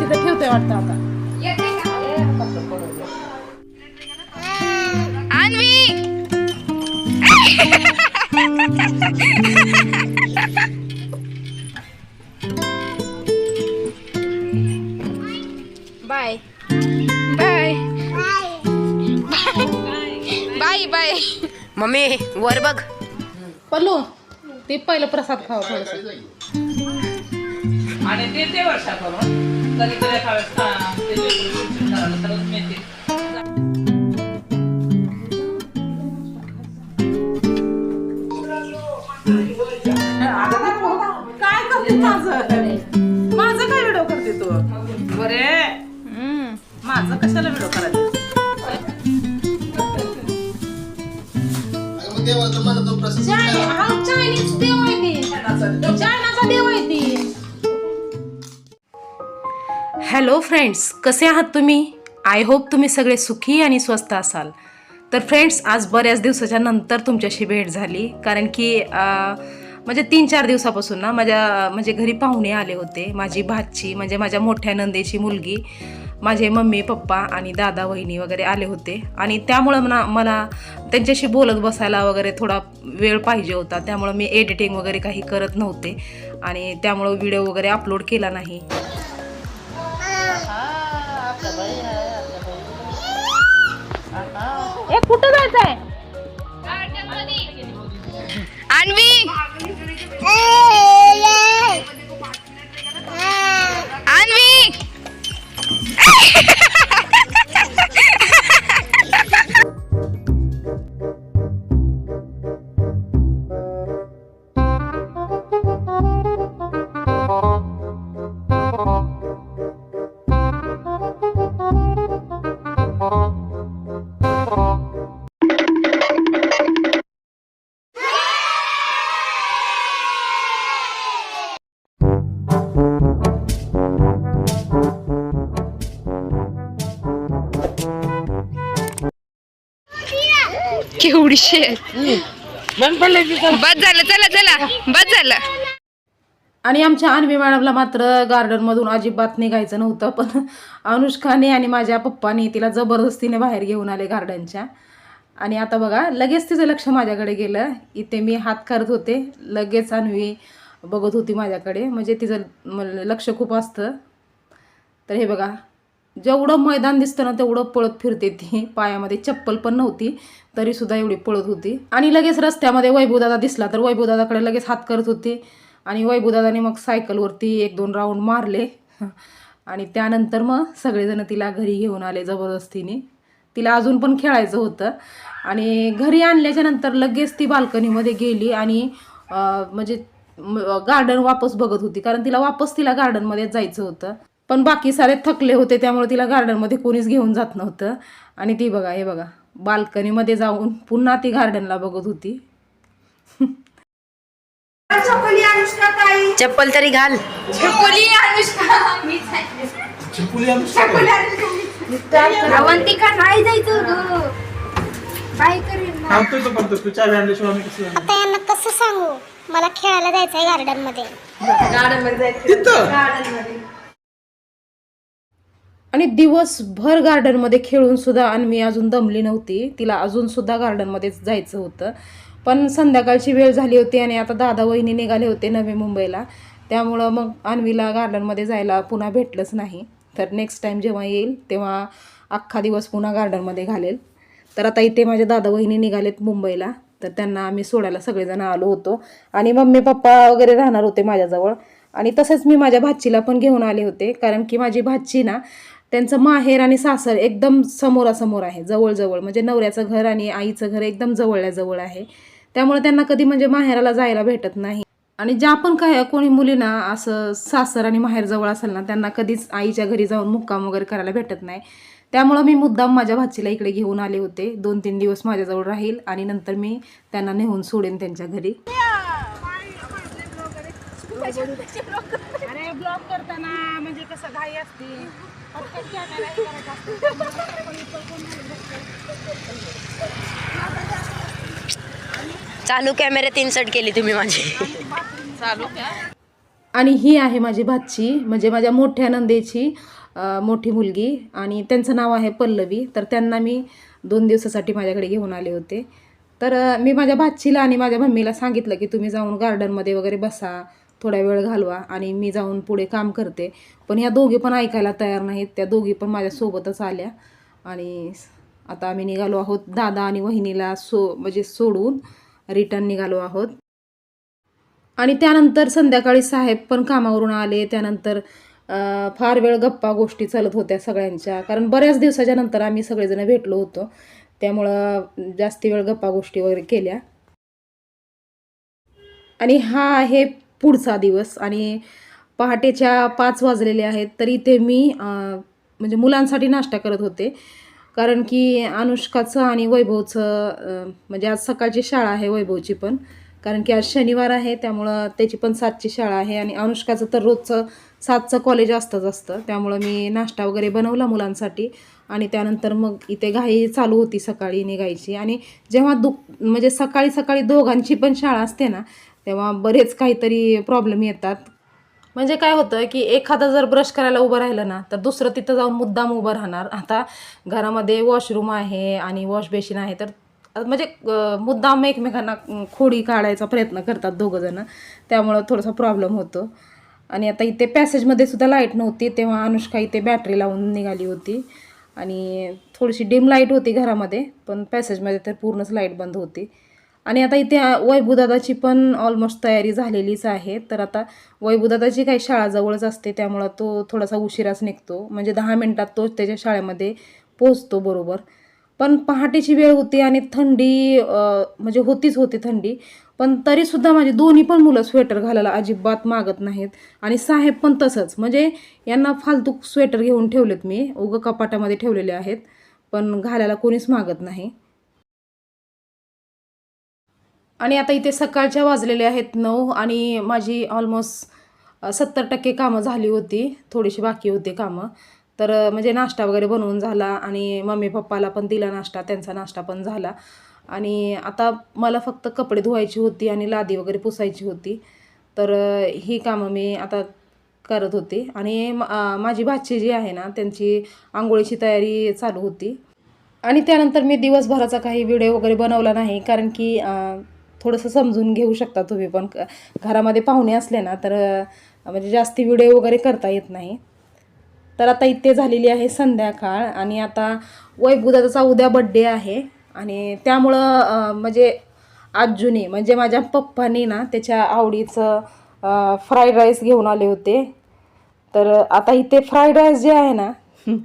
तिथं ठेवते वाटतं आता. Bye. Bye. Bye bye. Mummy वर बघ. पल्लू ते पहिलं प्रसाद खावा थोडस. आणि ते ते वर्षा करून कधी कधी माझं? माझं काय व्हिडिओ करते तू? बरे. माझं कशाला व्हिडिओ करायचं? हॅलो फ्रेंड्स कसे आहात तुम्ही? आय होप तुम्ही सगळे सुखी आणि स्वस्त असाल. तर फ्रेंड्स आज बऱ्याच दिवसाच्या नंतर तुमच्याशी भेट झाली. कारण की म्हणजे तीन चार दिवसापासून ना माझ्या म्हणजे घरी पाहुणे आले होते. माझी भाची म्हणजे माझ्या मोठ्या नंदेची मुलगी माझे मम्मी पप्पा आणि दादा वहिनी वगैरे आले होते. आणि त्यामुळं मला मला त्यांच्याशी बोलत बसायला वगैरे थोडा वेळ पाहिजे होता. त्यामुळं मी एडिटिंग वगैरे काही करत नव्हते. आणि त्यामुळं व्हिडिओ वगैरे अपलोड केला नाही. ए कुठं जायचं आहे शेर बस झालं चला चला. बस झालं. आणि आमच्या अन्वी मॅडमला मात्र गार्डनमधून अजिबात निघायचं नव्हतं पण अनुष्काने आणि माझ्या पप्पाने तिला जबरदस्तीने बाहेर घेऊन आले गार्डनच्या. आणि आता बघा लगेच तिचं लक्ष माझ्याकडे गेलं. इथे मी हात करत होते. लगेच अन्वी बघत होती माझ्याकडे. म्हणजे तिचं म- लक्ष खूप असतं. तर हे बघा जेवढं मैदान दिसतं ना तेवढं पळत फिरते ती. पायामध्ये चप्पल पण नव्हती तरीसुद्धा एवढी पळत होती. आणि लगेच रस्त्यामध्ये वैभवदादा दिसला तर वैभवदादाकडे लगेच हात करत होती. आणि वैभवदादाने मग सायकलवरती एक दोन राऊंड मारले. आणि त्यानंतर मग सगळेजण तिला घरी घेऊन आले जबरदस्तीने. तिला अजून पण खेळायचं होतं. आणि घरी आणल्याच्या नंतर लगेच ती बाल्कनीमध्ये गेली आणि म्हणजे गार्डन वापस बघत होती. कारण तिला वापस तिला गार्डनमध्ये जायचं होतं. पण बाकी सारे थकले होते त्यामुळे तिला गार्डनमध्ये कोणीच घेऊन जात नव्हतं. आणि ती बघा हे बघा बाल्कनीमध्ये जाऊन पुन्हा ती गार्डनला बघत होती. चप्पल तरी घाल. अवंतिका नाही जायचं काय? आता यांना कसं सांगू? मला खेळायला जायचं आहे गार्डनमध्ये. आणि दिवसभर गार्डनमध्ये खेळून सुद्धा अन्वी अजून दमली नव्हती. तिला अजून सुद्धा गार्डनमध्येच जायचं होतं. पण संध्याकाळची वेळ झाली होती आणि आता दादा वहिनी निघाले होते नवी मुंबईला. त्यामुळं मग अन्वीला गार्डनमध्ये जायला पुन्हा भेटलंच नाही. तर नेक्स्ट टाईम जेव्हा येईल तेव्हा अख्खा दिवस पुन्हा गार्डनमध्ये घालेल. तर आता इथे माझ्या दादा वहिनी निघालेत मुंबईला. तर त्यांना आम्ही सोडायला सगळेजण आलो होतो. आणि मम्मी पप्पा वगैरे राहणार होते माझ्याजवळ. आणि तसंच मी माझ्या भाचीला पण घेऊन आले होते. कारण की माझी भाची ना त्यांचं माहेर आणि सासर एकदम समोरासमोर आहे जवळजवळ. म्हणजे नवऱ्याचं घर आणि आईचं घर एकदम जवळल्याजवळ आहे. त्यामुळे त्यांना कधी म्हणजे माहेराला जायला भेटत नाही. आणि ज्या पण काय कोणी मुलींना असं सासर आणि माहेर जवळ असेल ना त्यांना कधीच आईच्या घरी जाऊन मुक्काम वगैरे करायला भेटत नाही. त्यामुळं मी मुद्दाम माझ्या भाचीला इकडे घेऊन आले होते. दोन तीन दिवस माझ्याजवळ राहील आणि नंतर मी त्यांना नेऊन सोडेन त्यांच्या घरी. अरे ब्लॉग करताना म्हणजे कसं घाई असते. चालू कॅमेऱ्यात इन्सर्ट केली तुम्ही माझी. आणि ही आहे माझी भाची म्हणजे माझ्या मोठ्या नंदेची मोठी मुलगी आणि त्यांचं नाव आहे पल्लवी. तर त्यांना मी दोन दिवसासाठी माझ्याकडे घेऊन आले होते. तर मी माझ्या भाचीला आणि माझ्या मम्मीला सांगितलं की तुम्ही जाऊन गार्डनमध्ये वगैरे बसा. थोडा वेळ घालवा आणि मी जाऊन पुढे काम करते. पण ह्या दोघी पण ऐकायला तयार नाहीत. त्या दोघी पण माझ्यासोबतच आल्या. आणि आता आम्ही निघालो आहोत दादा आणि वहिनीला सो म्हणजे सोडून रिटर्न निघालो आहोत. आणि त्यानंतर संध्याकाळी साहेब पण कामावरून आले. त्यानंतर फार वेळ गप्पा गोष्टी चालत होत्या सगळ्यांच्या. कारण बऱ्याच दिवसाच्या नंतर आम्ही सगळेजण भेटलो होतो. त्यामुळं जास्ती वेळ गप्पा गोष्टी वगैरे केल्या. आणि हा आहे पुढचा दिवस. आणि पहाटेच्या पाच वाजलेले आहेत तर इथे मी म्हणजे मुलांसाठी नाश्ता करत होते. कारण की अनुष्काचं आणि वैभवचं म्हणजे आज सकाळची शाळा आहे वैभवची पण. कारण की आज शनिवार आहे त्यामुळं त्याची पण सातची शाळा आहे. आणि अनुष्काचं तर रोजचं सातचं कॉलेज असतंच असतं. त्यामुळं मी नाश्ता वगैरे बनवला मुलांसाठी. आणि त्यानंतर मग इथे घाई चालू होती सकाळी निघायची. आणि जेव्हा दु म्हणजे सकाळी सकाळी दोघांची पण शाळा असते ना तेव्हा बरेच काहीतरी प्रॉब्लेम येतात. म्हणजे काय होतं की एखादा जर ब्रश करायला उभं राहिलं ना तर दुसरं तिथं जाऊन मुद्दाम उभं राहणार. आता घरामध्ये वॉशरूम आहे आणि वॉश बेसिन आहे तर म्हणजे मुद्दाम एकमेकांना खोडी काढायचा प्रयत्न करतात दोघंजणं त्यामुळं थोडासा प्रॉब्लेम होतो. आणि आता इथे पॅसेजमध्ये सुद्धा लाइट नव्हती तेव्हा अनुष्का इथे बॅटरी लावून निघाली होती. आणि थोडीशी डिम लाइट होती घरामध्ये पण पॅसेजमध्ये तर पूर्णच लाइट बंद होती. आणि आता इथे वैभूदादाची पण ऑलमोस्ट तयारी झालेलीच आहे. तर आता वैभूदादाची काही शाळा जवळच असते त्यामुळं तो थोडासा उशिराच निघतो. म्हणजे दहा मिनटात तो त्याच्या शाळेमध्ये पोचतो बरोबर. पण पहाटेची वेळ होती आणि थंडी म्हणजे होतीच होती थंडी. पण तरीसुद्धा माझी दोन्ही पण मुलं स्वेटर घालायला अजिबात मागत नाहीत. आणि साहेब पण तसंच. म्हणजे यांना फालतू स्वेटर घेऊन ठेवलेत मी. उगं कपाटामध्ये ठेवलेले आहेत. पण घालायला कोणीच मागत नाही. आणि आता इथे सकाळच्या वाजलेले आहेत नऊ आणि माझी ऑलमोस्ट सत्तर टक्के कामं झाली होती. थोडीशी बाकी होती कामं. तर म्हणजे नाश्ता वगैरे बनवून झाला आणि मम्मी पप्पाला पण दिला नाश्ता त्यांचा नाश्ता पण झाला. आणि आता मला फक्त कपडे धुवायची होती आणि लादी वगैरे पुसायची होती. तर ही कामं मी आता करत होते. आणि म- माझी भाची जी आहे ना त्यांची आंघोळीची तयारी चालू होती. आणि त्यानंतर मी दिवसभराचा काही व्हिडिओ वगैरे बनवला नाही कारण की थोडंसं समजून घेऊ शकता तुम्ही पण घरामध्ये पाहुणे असले ना तर म्हणजे जास्ती व्हिडिओ वगैरे करता येत नाही. तर आता इथे झालेली आहे संध्याकाळ आणि आता वैभुदाचा उद्या बड्डे आहे आणि त्यामुळं म्हणजे आजूने म्हणजे माझ्या पप्पाने ना त्याच्या आवडीचं फ्राईड राईस घेऊन आले होते. तर आता इथे फ्राईड राईस जे आहे ना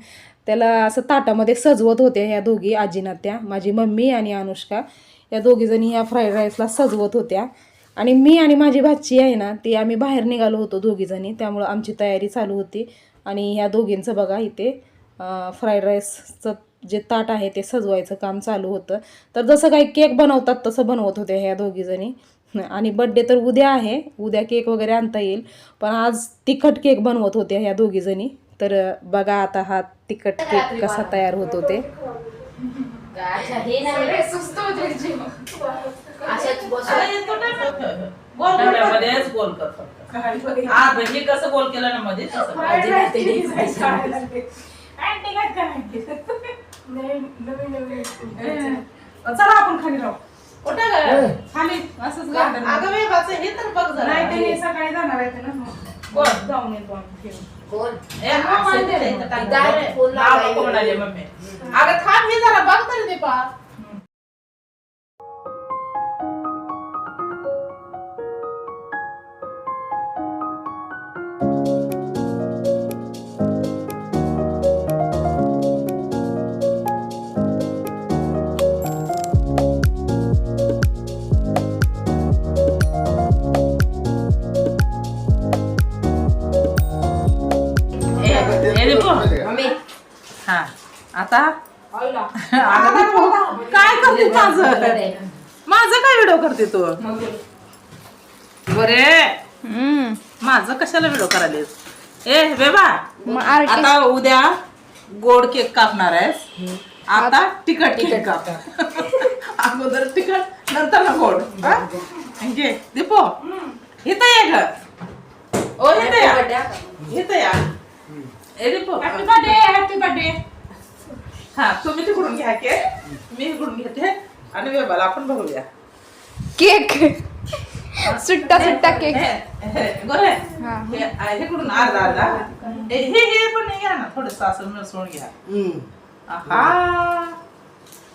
त्याला असं ताटामध्ये सजवत होते ह्या दोघी आजीना त्या माझी मम्मी आणि अनुष्का. या दोघीजणी ह्या फ्राईड राईसला सजवत होत्या. आणि मी आणि माझी भाची आहे ना ती आम्ही बाहेर निघालो होतो दोघीजणी. त्यामुळं आमची तयारी चालू होती. आणि ह्या दोघींचं बघा इथे फ्राईड राईसचं जे ताट आहे ते सजवायचं काम चालू होतं. तर जसं काही केक बनवतात तसं बनवत होत्या ह्या दोघीजणी. आणि बड्डे तर उद्या आहे. उद्या केक वगैरे आणता येईल. पण आज तिखट केक बनवत होत्या ह्या दोघीजणी. तर बघा आता हा तिखट केक कसा तयार होत होते. गोल कर फक्त. हा म्हणजे कसं गोल केलं ना मध्ये तसं चला आपण खाली राहू कुठं ग? खाली. असंच garden मध्ये. अगं वेगाचं हे तर बघ नाही त्यांनी जरा सकाळी जाणार आहे ना कोण? जाऊन येतो आम्ही फिरून. ए, असं इथं इथं टाक. हा, नको म्हणाली मम्मी? अगं थांब हे जरा बघ तरी ते पा. आता? काय करते माझं? माझं काय व्हिडिओ करते तू? बरे. माझं कशाला व्हिडिओ करायलेस? ए बेबा आता उद्या गोड केक कापणार आहेस. आता तिखट केक काप. अगोदर तिखट नंतर ना गोड. हा? घे. दीपो इथं ये ग. ओ घेत या. हॅपी बर्थडे हॅपी बर्थडे हा तुम्ही तिकडून घ्या केक मी इकडून घेते. आणि वेबाला आपण बघूया. केक सुट्टा सुट्टा केक गोरे हे कडून अर्धा अर्धा. हे हे हे पण घ्या ना थोडस असं मिसळून घ्या. आहा.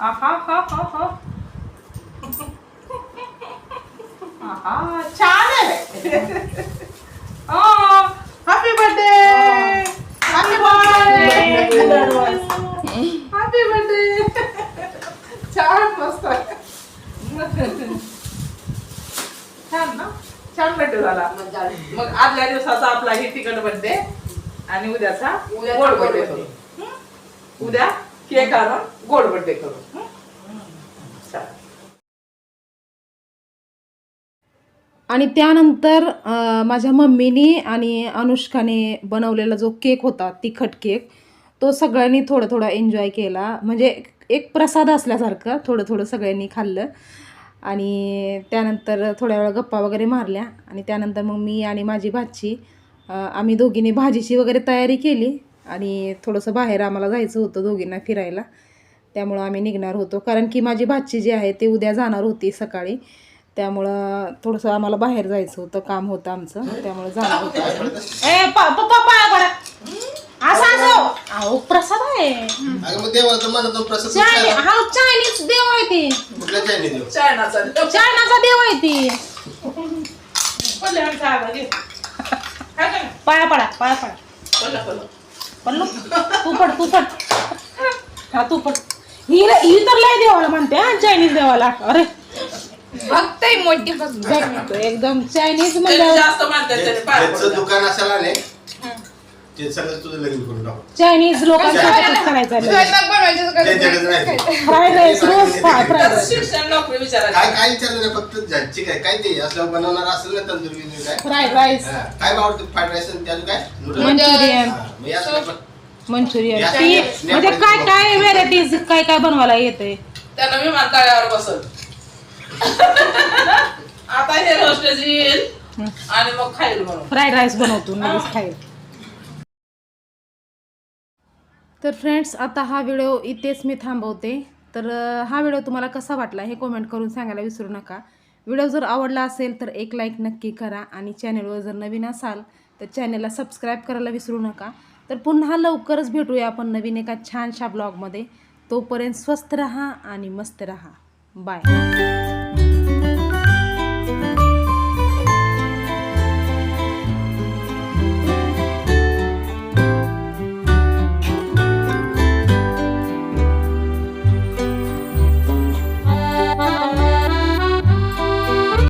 आहा हा हा हा. आहा छान आहे. Happy birthday happy birthday happy birthday छान मस्त. छान ना? छान बर्थडे झाला. मग आदल्या दिवसाचा आपला ही तिकट बर्थडे आणि उद्याचा गोड बर्थडे करू. हं? उद्या केक आणून गोड बर्थडे करू. हं? आणि त्यानंतर माझ्या मम्मीनी आणि अनुष्काने बनवलेला जो केक होता तिखट केक तो सगळ्यांनी थोडं थोडं एन्जॉय केला. म्हणजे एक प्रसाद असल्यासारखं थोडं थोडं सगळ्यांनी खाल्लं. आणि त्यानंतर थोड्या वेळा गप्पा वगैरे मारल्या. आणि त्यानंतर मग मी आणि माझी भाची आम्ही दोघींनी भाजीची वगैरे तयारी केली. आणि थोडंसं बाहेर आम्हाला जायचं होतं दोघींना फिरायला. त्यामुळं आम्ही निघणार होतो. कारण की माझी भाची जी आहे ती उद्या जाणार होती सकाळी. त्यामुळं थोडंसं आम्हाला बाहेर जायचं होतं. काम होतं आमचं. त्यामुळं जाणार होतं आम्ही. ए प- पप्पा पाया पडा असं असं अहो प्रसाद आहे अगं मग प्रसाद चायनी. हा चायनीज देव आहे ती. कुठल्या चायनी देव? चायनाचा चायनाचा देव आहे ती? पाया पडा पाया पडा. पडलो तू पड तू पड. हा तू पड. ही ही तर लय देवाला म्हणते हा चायनीज देवाला. अरे. बघताय मोठी एकदम. चायनीज त्यांनी म्हणजे जास्त मानतात त्याने पाया. दुकान असेल ना ते सगळं तुझं लग्न करून टाकू. चायनीज लोकांचं करायचं. स्वयंपाक बनवायचं का? त्यांच्याकडे नाही. फ्राईड राईस रोज फ्राईड त्याचं राईस शिक्षण नोकरी विचारायची. काय काय विचारलं नाही फक्त ज्यांची काय काय ते असलं बनवणार असेल ना तंदुरी बिंदुरी काय? फ्राईड राईस हा, काय आवडतं फ्राईड राईस आणि त्याचं काय? नूडल्स? मंचुरियन हा, मग असलं पण- मंचुरियन ती म्हणजे काय काय व्हेरायटीज काय काय बनवायला येते त्यानं विमानतळावर बसल आता हे रोस्टेज येईल आणि मग खाईल म्हणून. फ्राईड राईस बनवतो लगेच खाईल. तर फ्रेंड्स आता हा व्हिडिओ इथेच मी थांबवते. तर हा व्हिडिओ तुम्हाला कसा वाटला हे कमेंट करून सांगायला विसरू नका. व्हिडिओ जर आवडला असेल तर एक लाईक नक्की करा आणि चॅनलवर जर नवीन असाल तर चॅनलला सबस्क्राईब करायला विसरू नका. तर पुन्हा लवकरच भेटूया आपण नवीन एका छानशा ब्लॉगमध्ये तोपर्यंत स्वस्त रहा आणि मस्त रहा. बाय